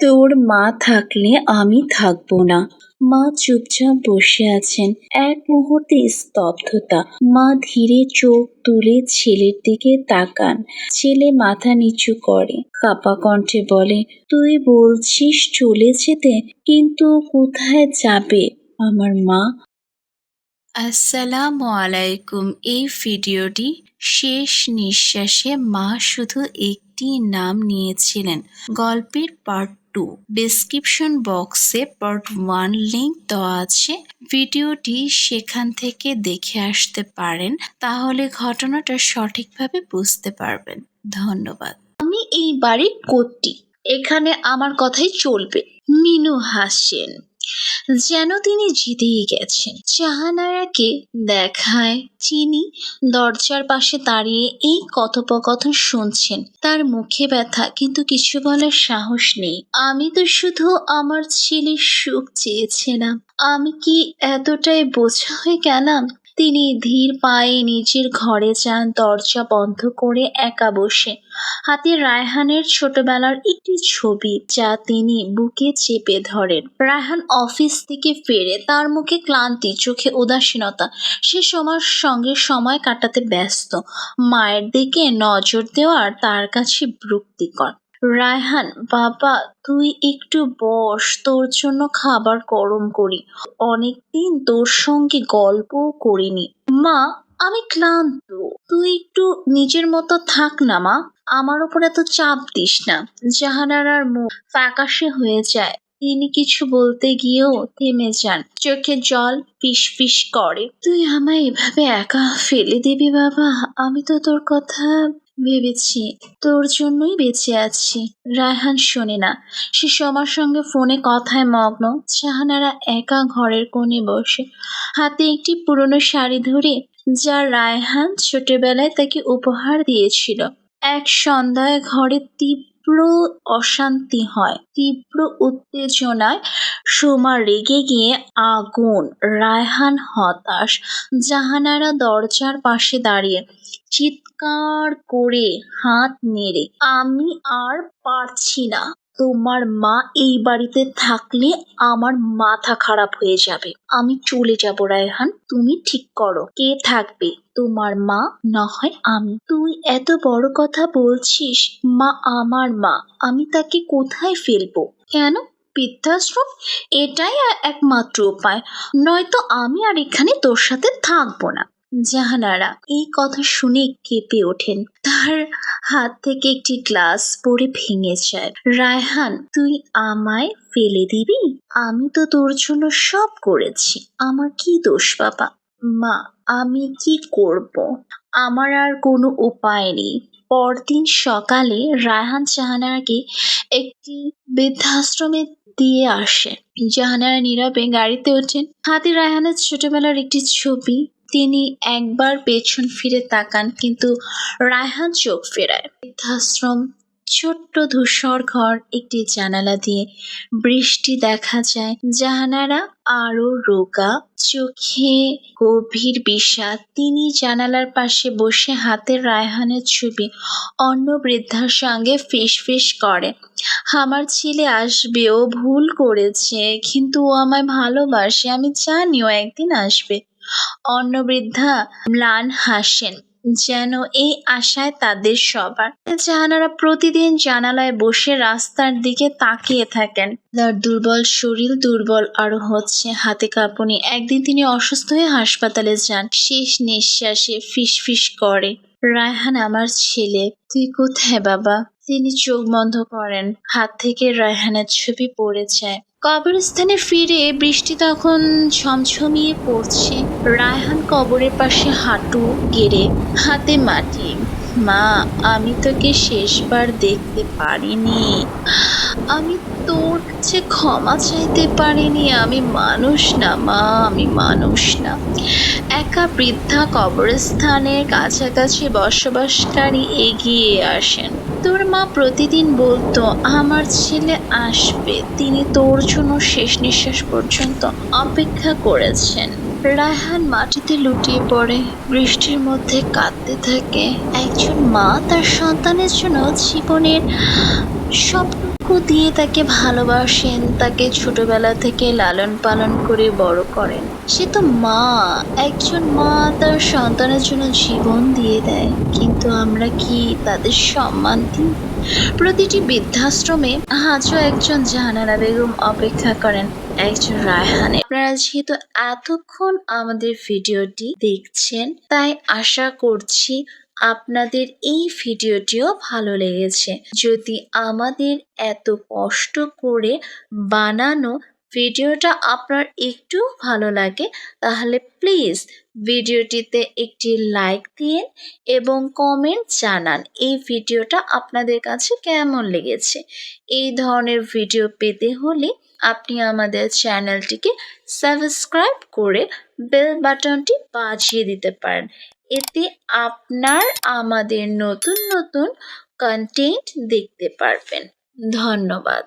তোর মা থাকলে আমি থাকব না। মা চুপচাপ বসে আছেন। এক মুহূর্তে স্তব্ধতা। মা ধীরে চোখ তুলে ছেলের দিকে তাকান। ছেলে মাথা নিচু করে। কাপা কণ্ঠে বলে, তুই বলছিস চলে যেতে, কিন্তু কোথায় যাবে আমার মা? আসসালামু আলাইকুম। এই ভিডিওটি শেষ নিঃশ্বাসে মা শুধু একটি নাম নিয়েছিলেন। গল্পের পার্ট টু ডিসক্রিপশন বক্সে পার্ট ওয়ান লিঙ্ক দেওয়া আছে। ভিডিওটি সেখান থেকে দেখে আসতে পারেন। তাহলে ঘটনাটা সঠিকভাবে বুঝতে পারবেন। ধন্যবাদ। আমি এই বাড়ির কর্তি এখানে আমার কথাই চলবে। মিনু হাসেন। যেন তিনি জিতেই গেছেন। জাহানারাকে দেখায় চিনি, দরজার পাশে দাঁড়িয়ে এই কথোপকথন শুনছেন। তার মুখে ব্যথা, কিন্তু কিছু বলার সাহস নেই। আমি তো শুধু আমার ছেলের সুখ চেয়েছিলাম। আমি কি এতটাই বোঝা হয়ে গেলাম? তিনি ধীর পায়ে নিজের ঘরে যান, দরজা বন্ধ করে একা বসে। হাতে রায়হানের ছোটবেলার একটি ছবি যা তিনি বুকে চেপে ধরেন। রায়হান অফিস থেকে ফেরে তার মুখে ক্লান্তি, চোখে উদাসীনতা। সে সময়ের সঙ্গে সময় কাটাতে ব্যস্ত। মায়ের দিকে নজর দেওয়ার তার কাছে বিরক্তিকর। রায়হান, বাবা, তুই একটু বস, তোর জন্য খাবার গরম করি। অনেকদিন তোর সঙ্গে গল্পও করিনি। মা, আমি ক্লান্ত। তুই একটু নিজের মতো থাক না, মা। আমার ওপর এত চাপ দিস না। জাহানারার মুখ ফ্যাকাশে হয়ে যায়। তিনি কিছু বলতে গিয়েও থেমে যান। চোখে জল ফিস করে। তুই আমায় এভাবে একা ফেলে দিবি বাবা? আমি তো তোর কথা ভেবেছি, তোর জন্যই বেঁচে আছি। রায়হান শোনে না। সে সবার সঙ্গে ফোনে কথায় মগ্ন। শাহানারা একা ঘরের কোণে বসে। হাতে একটি পুরনো শাড়ি ধরে, যা রায়হান ছোটবেলায় তাকে উপহার দিয়েছিল। এক সন্ধ্যায় ঘরে তীব্র অশান্তি হয়। তীব্র উত্তেজনায় সোমা রেগে গিয়ে আগুন, রায়হান হতাশ, জাহানারা দরজার পাশে দাঁড়িয়ে চিৎকার করে হাত নেড়ে, আমি আর পারছি না। তোমার মা এই বাড়িতে থাকলে আমার মাথা খারাপ হয়ে যাবে। আমি চলে যাব, রায়হান। তুমি ঠিক করো। কে থাকবে? তোমার মা? না হয় আমি। তুই এত বড় কথা বলছিস, মা আমার মা। আমি তাকে কোথায় ফেলব? কেন? বৃদ্ধাশ্রম? এটাই একমাত্র উপায়। নয়তো আমি আর এখানে তোর সাথে থাকব না। জাহানারা, এই কথা শুনে কেঁপে ওঠেন। তার হাত থেকে একটি গ্লাস পড়ে ভেঙে যায়। রায়হান, তুই আমায় ফেলে দিবি? আমি তো তোর জন্য সব করেছি। আমার কি দোষ বাবা? মা, আমি কি করব? আমার আর কোনো উপায় নেই। পরদিন সকালে রায়হান জাহানারাকে একটি বৃদ্ধাশ্রমে দিয়ে আসে। জাহানারা নীরবে গাড়িতে ওঠেন। হাতে রায়হানের ছোটবেলার একটি ছবি তিনি একবার পেছন ফিরে তাকান, কিন্তু রায়হান চোখ ফেরায়। বৃদ্ধাশ্রম, ছোট্ট ধূসর ঘর, একটি জানালা দিয়ে বৃষ্টি দেখা যায়। জাহানারা আরও রোগা, চোখে গভীর বিষাদ। তিনি জানালার পাশে বসে হাতের রায়হানের ছবি অন্য বৃদ্ধার সঙ্গে ফিস ফিস করে। আমার ছেলে আসবে ও ভুল করেছে, কিন্তু ও আমায় ভালোবাসে, আমি জানি ও একদিন আসবে। অন্য বৃদ্ধা ম্লান হাসেন, যেন এই আশায় তাদের সবার। জাহানারা প্রতিদিন জানালায় বসে রাস্তার দিকে তাকিয়ে থাকেন। তার দুর্বল শরীর দুর্বল আরও হচ্ছে হাতে কাঁপুনি। একদিন তিনি অসুস্থ হয়ে হাসপাতালে যান। শেষ নিঃশ্বাসে ফিস ফিস করে। রায়হান আমার ছেলে, তুই কোথায় বাবা? তিনি চোখ বন্ধ করেন। হাত থেকে রায়হানের ছবি পড়ে যায়। কবরস্থানে ফিরে বৃষ্টি তখন ছমছমিয়ে পড়ছে। রায়হান কবরের পাশে হাঁটু গেড়ে হাতে মাটি। মা, আমি তোকে শেষবার দেখতে পারিনি। আমি তোর কাছে ক্ষমা চাইতে পারিনি। আমি মানুষ না, মা, আমি মানুষ না। একা বৃদ্ধা কবরস্থানের কাছাকাছি বসবাসকারী এগিয়ে আসেন। তোর মা প্রতিদিন বলতো, আমার ছেলে আসবে। তিনি তোর জন্য শেষ নিঃশ্বাস পর্যন্ত অপেক্ষা করেছেন। রায়হান মাটিতে লুটিয়ে পড়ে, বৃষ্টির মধ্যে কাঁদতে থাকে। একজন মা তার সন্তানের জন্য জীবনের স্বপ্ন যতটুকু দিয়ে তাকে ভালোবাসেন, তাকে ছোটবেলা থেকে লালন পালন করে বড় করেন। সে তো মা, একজন মা তার সন্তানের জন্য জীবন দিয়ে দেয়। কিন্তু আমরা কি তাদের সম্মান দিই? প্রতিটি বৃদ্ধাশ্রমে আজও একজন জাহানারা বেগম অপেক্ষা করেন, একজন রায়হানে আপনারা যেহেতু এতক্ষণ আমাদের ভিডিওটি দেখছেন, তাই আশা করছি আপনাদের এই ভিডিওটিও ভালো লেগেছে। যদি আমাদের এত কষ্ট করে বানানো ভিডিওটা আপনার একটু ভালো লাগে, তাহলে প্লিজ ভিডিওটিতে একটি লাইক দিন এবং কমেন্ট জানান এই ভিডিওটা আপনাদের কাছে কেমন লেগেছে। এই ধরনের ভিডিও পেতে হলে আপনি আমাদের চ্যানেলটিকে সাবস্ক্রাইব করে বেল বাটনটি বাজিয়ে দিতে পারেন। এতে আপনার আমাদের নতুন নতুন কন্টেন্ট দেখতে পারবেন। ধন্যবাদ।